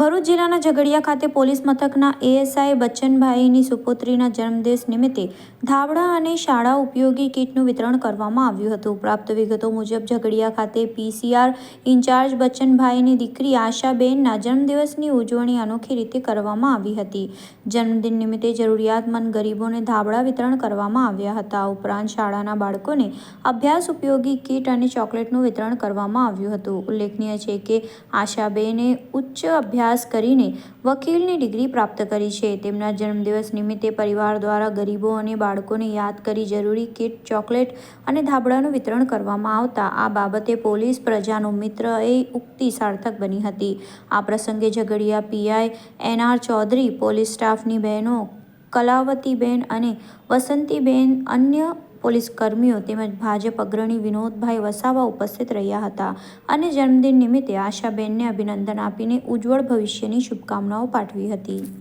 ભરૂચ જિલ્લાના ઝઘડિયા ખાતે પોલીસ મથકના એએસઆઈ બચ્ચનભાઈની સુપુત્રીના જન્મદિવસ નિમિત્તે ધાબળા અને શાળા ઉપયોગી કીટનું વિતરણ કરવામાં આવ્યું હતું. પ્રાપ્ત વિગતો મુજબ ઝઘડિયા ખાતે પીસીઆર ઇન્ચાર્જ બચ્ચનભાઈની દીકરી આશાબેનના જન્મદિવસની ઉજવણી અનોખી રીતે કરવામાં આવી હતી. જન્મદિન નિમિત્તે જરૂરિયાતમંદ ગરીબોને ધાબળા વિતરણ કરવામાં આવ્યા હતા. ઉપરાંત શાળાના બાળકોને અભ્યાસ ઉપયોગી કીટ અને ચોકલેટનું વિતરણ કરવામાં આવ્યું હતું. ઉલ્લેખનીય છે કે આશાબેને ઉચ્ચ અભ્યાસ કરીને વકીલની ડિગ્રી પ્રાપ્ત કરી છે. તેમના જન્મદિવસ નિમિત્તે પરિવાર દ્વારા ગરીબો અને બાળકોને યાદ કરી જરૂરી કીટ, ચોકલેટ અને ધાબળાનું વિતરણ કરવામાં આવતા આ બાબતે પોલીસ પ્રજાનો મિત્ર એ ઉક્તિ સાર્થક બની હતી. આ પ્રસંગે Jhagadia PI N R Chaudhary, police સ્ટાફની બહેનો કલાવતીબેન અને વસંતીબેન અન્ય પોલીસ કર્મીઓ તેમજ ભાજપ અગ્રણી વિનોદભાઈ વસાવા ઉપસ્થિત રહ્યા હતા અને જન્મદિન નિમિત્તે આશાબેનને અભિનંદન આપીને ઉજ્જવળ ભવિષ્યની શુભકામનાઓ પાઠવી હતી.